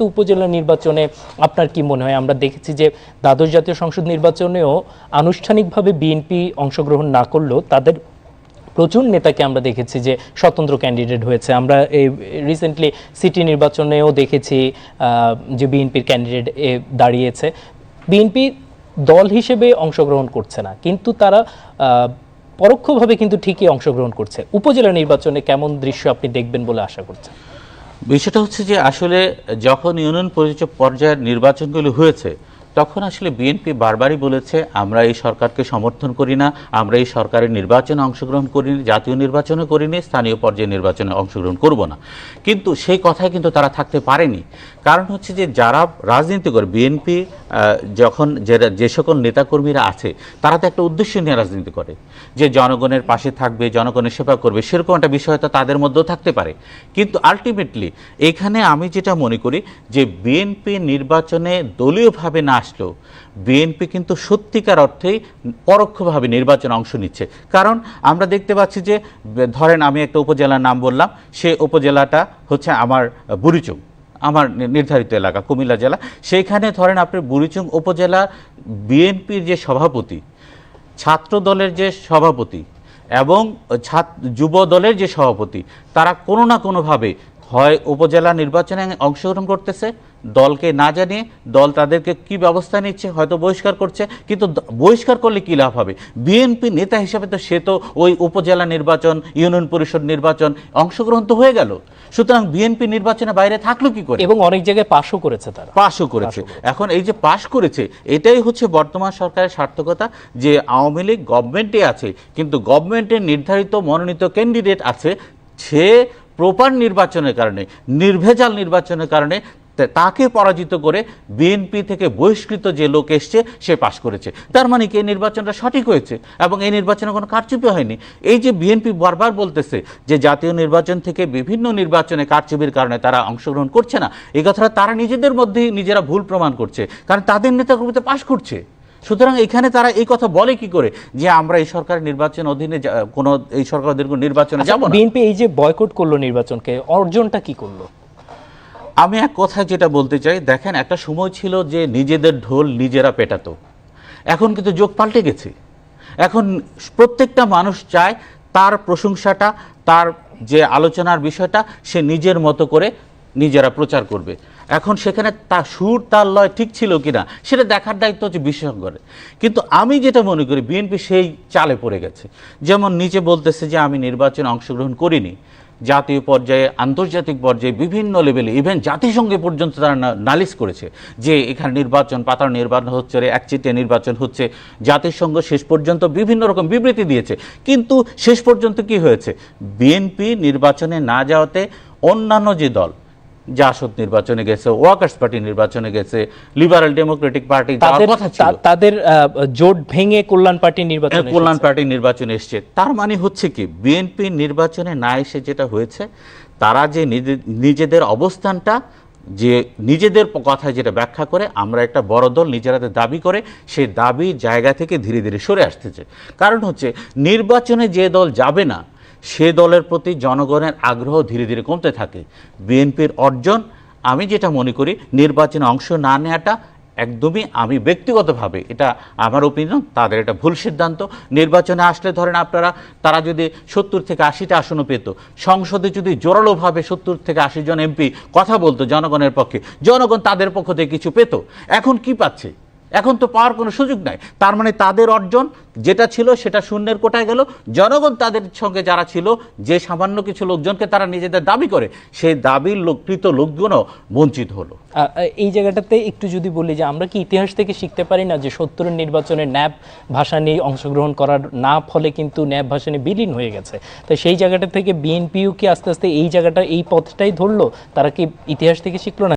কিন্তু উপজেলা নির্বাচনে আপনার কি মনে হয়? আমরা দেখেছি যে দ্বাদশ জাতীয় সংসদ নির্বাচনেও আনুষ্ঠানিকভাবে বিএনপি অংশগ্রহণ না করলেও তাদের প্রচুর নেতাকে আমরা দেখেছি যে স্বতন্ত্র ক্যান্ডিডেট হয়েছে। আমরা এই রিসেন্টলি সিটি নির্বাচনেও দেখেছি যে বিএনপির ক্যান্ডিডেট এ দাঁড়িয়েছে। বিএনপি দল হিসেবে অংশগ্রহণ করছে না, কিন্তু তারা পরোক্ষভাবে কিন্তু ঠিকই অংশগ্রহণ করছে। উপজেলা নির্বাচনে কেমন দৃশ্য আপনি দেখবেন বলে আশা করছেন? বিষয়টা হচ্ছে যে আসলে যখন ইউনিয়ন পরিচয় পর্যায়ের নির্বাচনগুলো হয়েছে তখন আসলে বিএনপি বারবারই বলেছে, আমরা এই সরকারকে সমর্থন করি না, আমরা এই সরকারের নির্বাচনে অংশগ্রহণ করিনি, জাতীয় নির্বাচনে করিনি, স্থানীয় পর্যায়ে নির্বাচনে অংশগ্রহণ করব না। কিন্তু সেই কথায় কিন্তু তারা থাকতে পারেনি। কারণ হচ্ছে যে, যারা রাজনীতি করে, বিএনপি যখন যে যে সকল নেতাকর্মীরা আছে, তারা তো একটা উদ্দেশ্য নিয়ে রাজনীতি করে, যে জনগণের পাশে থাকবে, জনগণের সেবা করবে, সেরকম একটা বিষয় তো তাদের মধ্যেও থাকতে পারে। কিন্তু আলটিমেটলি এখানে আমি যেটা মনে করি, যে বিএনপি নির্বাচনে দলীয়ভাবে না আসলেও বিএনপি কিন্তু সত্যিকার অর্থেই পরোক্ষভাবে নির্বাচনে অংশ নিচ্ছে। কারণ আমরা দেখতে পাচ্ছি যে, ধরেন আমি একটা উপজেলার নাম বললাম, সে উপজেলাটা হচ্ছে আমার বুড়িচুং, আমার নির্ধারিত এলাকা, কুমিল্লা জেলা। সেইখানে ধরেন আপনি বুড়িচুং উপজেলা বিএনপির যে সভাপতি ছাত্র দলের যে সভাপতি এবং ছাত্র যুব দলের যে সভাপতি, তারা কোনো না কোনোভাবে হয় উপজেলা নির্বাচনে অংশগ্রহণ করতেছে। দলকে না জানিয়ে দল তাদেরকে কি ব্যবস্থা নিচ্ছে হয়তো বহিষ্কার করছে কিন্তু বহিষ্কার করলে কি লাভ হবে? বিএনপি নেতা হিসেবে তো সে তো ওই উপজেলা নির্বাচন ইউনিয়ন পরিষদ নির্বাচন অংশগ্রহণ তো হয়ে গেল। সুতরাং বিএনপি নির্বাচনে বাইরে থাকল কি করে? এবং অনেক জায়গায় পাশও করেছে তারা। পাশও করেছে। এখন এই যে পাশ করেছে এটাই হচ্ছে বর্তমান সরকারের সার্থকতা যে আওয়ামী লীগ গভর্নমেন্টে আছে কিন্তু গভর্নমেন্টের নির্ধারিত মনোনীত ক্যান্ডিডেট আছে সে প্রপার নির্বাচনের কারণে, নির্ভেজাল নির্বাচনের কারণে তাকে পরাজিত করে বিএনপি থেকে বহিষ্কৃত যে লোক এসছে, সে পাশ করেছে। তার মানে কি, এই নির্বাচনটা সঠিক হয়েছে এবং এই নির্বাচনে কোনো কারচুপি হয়নি। এই যে বিএনপি বারবার বলতেছে যে জাতীয় নির্বাচন থেকে বিভিন্ন নির্বাচনে কারচুপির কারণে তারা অংশগ্রহণ করছে না, এই কথাটা তারা নিজেদের মধ্যেই নিজেরা ভুল প্রমাণ করছে। কারণ তাদের নেতাকর্মীতে পাশ করছে। সুতরাং এখানে তারা এই কথা বলে কি করে? যে আমরা এই সরকারের নির্বাচন অধীনে কোনো এই সরকার কোনো নির্বাচনে যাব বিএনপি এই যে বয়কট করল নির্বাচনকে অর্জনটা কি করল? আমি এক কথা যেটা বলতে চাই দেখেন একটা সময় ছিল যে নিজেদের ঢোল নিজেরা পেটাতো। এখন কিন্তু যোগ পাল্টে গেছে। এখন প্রত্যেকটা মানুষ চায় তার প্রশংসাটা তার যে আলোচনার বিষয়টা সে নিজের মতো করে নিজেরা প্রচার করবে। এখন সেখানে তার সুর তার লয় ঠিক ছিল কিনা সেটা দেখার দায়িত্ব হচ্ছে বিশেষজ্ঞের। কিন্তু আমি যেটা মনে করি বিএনপি সেই চালে পড়ে গেছে। যেমন নিচে বলতেছে যে আমি নির্বাচনে অংশগ্রহণ করিনি। জাতীয় পর্যায়ে আন্তর্জাতিক পর্যায়ে বিভিন্ন লেভেলে ইভেন জাতিসংঘে পর্যন্ত তারা নালিশ করেছে যে এখানে নির্বাচন পাতার নির্বাচন হচ্ছে রে, একচেটিয়া নির্বাচন হচ্ছে। জাতিসংঘ শেষ পর্যন্ত বিভিন্ন রকম বিবৃতি দিয়েছে। কিন্তু শেষ পর্যন্ত কি হয়েছে? বিএনপি নির্বাচনে না যাওয়াতে অন্যান্য যে দল জাসদ নির্বাচনে গেছে ওয়ার্কার্স পার্টি নির্বাচনে গেছে লিবারেল ডেমোক্রেটিক পার্টি তাদের কথা ছিল। তাদের জোট ভেঙে কল্যাণ পার্টি নির্বাচন কল্যাণ পার্টি নির্বাচনে এসছে। তার মানে হচ্ছে কি বিএনপি নির্বাচনে না এসে যেটা হয়েছে তারা যে নিজে- নিজেদের অবস্থানটা যে নিজেদের কথায় যেটা ব্যাখ্যা করে আমরা একটা বড় দল নিজেরাদের দাবি করে সেই দাবি জায়গা থেকে ধীরে ধীরে সরে আসতেছে। কারণ হচ্ছে নির্বাচনে যে দল যাবে না সে দলের প্রতি জনগণের আগ্রহ ধীরে ধীরে কমতে থাকে। বিএনপির অর্জন, আমি যেটা মনে করি, নির্বাচনে অংশ না নেওয়াটা একদমই আমি ব্যক্তিগতভাবে এটা আমার ওপিনিয়ন তাদের এটা ভুল সিদ্ধান্ত। নির্বাচনে আসলে ধরেন আপনারা, তারা যদি সত্তর থেকে আশিটা আসনও পেত, সংসদে যদি জোরালোভাবে সত্তর থেকে আশি জন এমপি কথা বলতো জনগণের পক্ষে, জনগণ তাদের পক্ষ থেকে কিছু পেত। এখন কি পাচ্ছে? এখন তো পাওয়ার কোনো সুযোগ নাই। তার মানে তাদের অর্জন যেটা ছিল সেটা শূন্যের কোটায় গেল। জনগণ তাদের সঙ্গে যারা ছিল, যে সামান্য কিছু লোকজনকে তারা নিজেদের দাবি করে, সেই দাবির লোককৃত লোকজনও বঞ্চিত হলো। এই জায়গাটাতে একটু যদি বলি যে আমরা কি ইতিহাস থেকে শিখতে পারি না যে সত্তরের নির্বাচনে ন্যাব ভাষা নিয়ে অংশগ্রহণ করার না ফলে কিন্তু ন্যাব ভাষা নিয়ে বিলীন হয়ে গেছে? তো সেই জায়গাটা থেকে বিএনপিও কি আস্তে আস্তে এই জায়গাটা, এই পথটাই ধরলো? তারা কি ইতিহাস থেকে শিখলো না?